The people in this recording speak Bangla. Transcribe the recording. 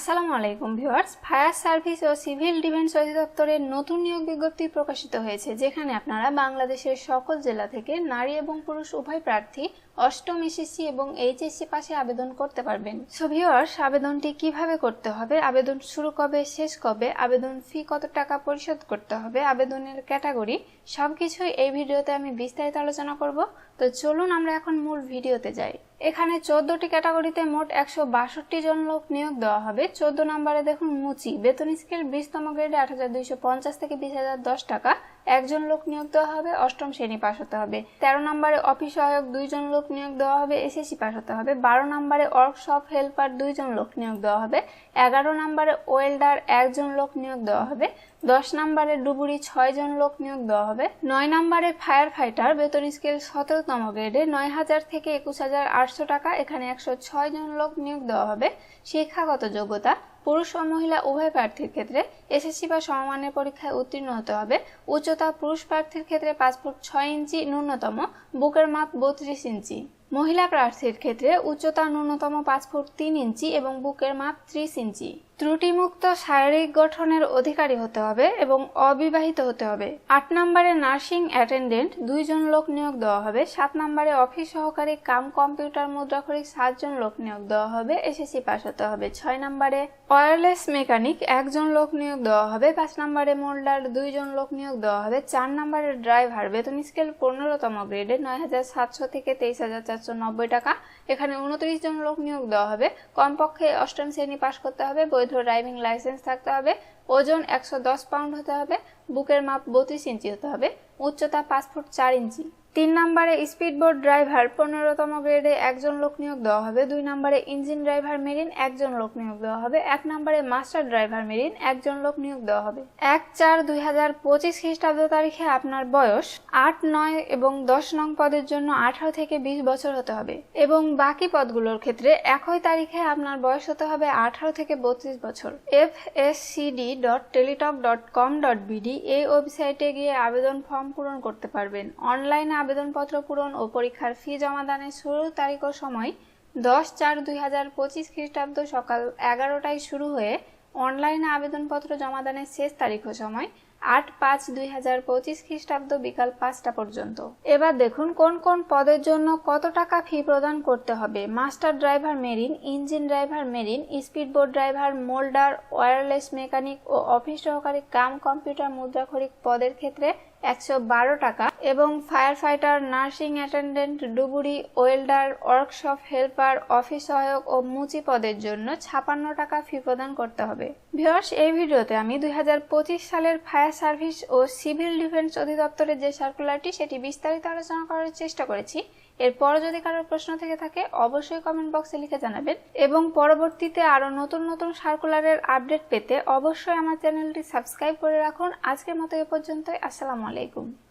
আসসালামু আলাইকুম ভিউয়ার্স। ফায়ার সার্ভিস ও সিভিল ডিফেন্স অধিদপ্তরের নতুন নিয়োগ বিজ্ঞপ্তি প্রকাশিত হয়েছে, যেখানে আপনারা বাংলাদেশের সকল জেলা থেকে নারী এবং পুরুষ উভয় প্রার্থী, অষ্টম এসএসসি এবং এইচএসসি পাশে আবেদন করতে পারবেন। সো ভিউয়ার্স, আবেদনটি কীভাবে করতে হবে? আবেদন শুরু কবে, শেষ কবে? আবেদন ফি কত টাকা পরিশোধ করতে হবে? আবেদনের ক্যাটাগরি সবকিছুই এই ভিডিওতে আমি বিস্তারিত আলোচনা করব। তো চলুন আমরা এখন মূল ভিডিওতে যাই। এখানে চোদ্দটি ক্যাটাগরিতে মোট একশো বাষট্টি জন লোক নিয়োগ দেওয়া হবে। চোদ্দ নম্বরে দেখুন মুচি। বেতন স্কেল বিশতম গ্রেডে আট হাজার দুইশো পঞ্চাশ থেকে বিশ হাজার দশ টাকা। একজন লোক নিয়োগ দেওয়া হবে, অষ্টম শ্রেণি পাশ হতে হবে। তেরো নম্বরে অফিস সহায়ক দুইজন লোক নিয়োগ দেওয়া হবে, এসএসসি পাশ হতে হবে। বারো নম্বরে ওয়ার্কশপ হেল্পার দুইজন লোক নিয়োগ দেওয়া হবে। এগারো নম্বরে ওয়েল্ডার একজন লোক নিয়োগ দেওয়া হবে। দশ নম্বরে ডুবুরি ছয় জন লোক নিয়োগ দেওয়া হবে। নয় নম্বরে ফায়ার ফাইটার বেতন স্কেল সতেরোতম গ্রেডে নয় হাজার থেকে একুশ হাজার আটশো টাকা, এখানে একশো ছয় জন লোক নিয়োগ দেওয়া হবে। শিক্ষাগত যোগ্যতা, পুরুষ ও মহিলা উভয় প্রার্থীর ক্ষেত্রে এসএসসি বা সমমানের পরীক্ষায় উত্তীর্ণ হতে হবে। উচ্চতা, পুরুষ প্রার্থীর ক্ষেত্রে পাঁচ ফুট ছয় ইঞ্চি ন্যূনতম, বুকের মাপ বত্রিশ ইঞ্চি। মহিলা প্রার্থীর ক্ষেত্রে উচ্চতা ন্যূনতম পাঁচ ফুট তিন ইঞ্চি এবং বুকের মাপ ত্রিশ ইঞ্চি। ত্রুটিমুক্ত শারীরিক গঠনের অধিকারী হতে হবে এবং অবিবাহিত হতে হবে। আট নম্বরে নার্সিং অ্যাটেন্ডেন্ট, দুইজন লোক নিয়োগ দেওয়া হবে। সাত নম্বরে অফিস সহকারী কাম কম্পিউটার মুদ্রাক্ষরিক সাতজন লোক নিয়োগ দেওয়া হবে। এসএসসি পাস হতে হবে। ছয় নম্বরে ওয়্যারলেস মেকানিক, একজন লোক নিয়োগ দেওয়া হবে। পাঁচ নম্বরে মোল্ডার, দুইজন লোক নিয়োগ দেওয়া হবে। চার নম্বরে ড্রাইভার, বেতন স্কেল পনেরোতম গ্রেডে নয় হাজার সাতশো থেকে তেইশ হাজার চারশো নব্বই টাকা। এখানে উনত্রিশ জন লোক নিয়োগ দেওয়া হবে। কমপক্ষে অষ্টম শ্রেণি পাশ করতে হবে। বৈধ ড্রাইভিং লাইসেন্স থাকতে হবে, ওজন একশো দশ পাউন্ড হতে হবে, বুকের মাপ বত্রিশ ইঞ্চি হতে হবে, উচ্চতা পাঁচ ফুট চার ইঞ্চি। তিন নম্বরে স্পিডবোট ড্রাইভার, পনেরোতম গ্রেডে একজন লোক নিয়োগ দেওয়া হবে। দুই নম্বরে ইঞ্জিন ড্রাইভার মেরিন, একজন লোক নিয়োগ দেওয়া হবে। এক নম্বরে মাস্টার ড্রাইভার মেরিন, একজন লোক নিয়োগ দেওয়া হবে। এক চার দুই হাজার পঁচিশ খ্রিস্টাব্দ তারিখে আপনার বয়স আট, নয় এবং দশ নং পদের জন্য আঠারো থেকে বিশ বছর হতে হবে এবং বাকি পদগুলোর ক্ষেত্রে একই তারিখে আপনার বয়স হতে হবে আঠারো থেকে বত্রিশ বছর। F S CD dot Teletalk dot com dot BD এই ওয়েবসাইটে গিয়ে আবেদন ফর্ম পূরণ করতে পারবেন। অনলাইনে আবেদনপত্র পূরণ ও পরীক্ষার ফি জমা দানের শুরুর তারিখ ও সময় দশ চার দুই হাজার পঁচিশ খ্রিস্টাব্দ সকাল এগারোটায় শুরু হয়ে অনলাইনে আবেদনপত্র জমা দানের শেষ তারিখ ও সময় আট পাঁচ দুই হাজার পঁচিশ খ্রিস্টাব্দ বিকাল পাঁচটা পর্যন্ত। এবার দেখুন কোন কোন পদের জন্য কত টাকা ফি প্রদান করতে হবে। Master driver marine, engine driver marine, speedboat driver, moulder, wireless mechanic ও অফিস সহকারী কাম কম্পিউটার মুদ্রাক্ষরিক পদের ক্ষেত্রে একশো বারো টাকা এবং ফায়ার ফাইটার নার্সিং অ্যাটেন্ডেন্ট, ডুবুরি, ওয়েল্ডার, ওয়ার্কশপ হেল্পার, অফিস সহায়ক ও মুচি পদের জন্য ছাপান্ন টাকা ফি প্রদান করতে হবে। ভিওর্স এই ভিডিওতে আমি দুই হাজার পঁচিশ সালের ফায়ার সার্ভিস ও সিভিল ডিফেন্স অধিদপ্তরের যে সার্কুলারটি, সেটি বিস্তারিত আলোচনা করার চেষ্টা করেছি। এরপর যদি কারোর প্রশ্ন থেকে থাকে, অবশ্যই কমেন্ট বক্সে লিখে জানাবেন। এবং পরবর্তীতে আরও নতুন নতুন সার্কুলারের আপডেট পেতে অবশ্যই আমার চ্যানেলটি সাবস্ক্রাইব করে রাখুন। আজকের মতো এ পর্যন্তই। আসসালামু আলাইকুম।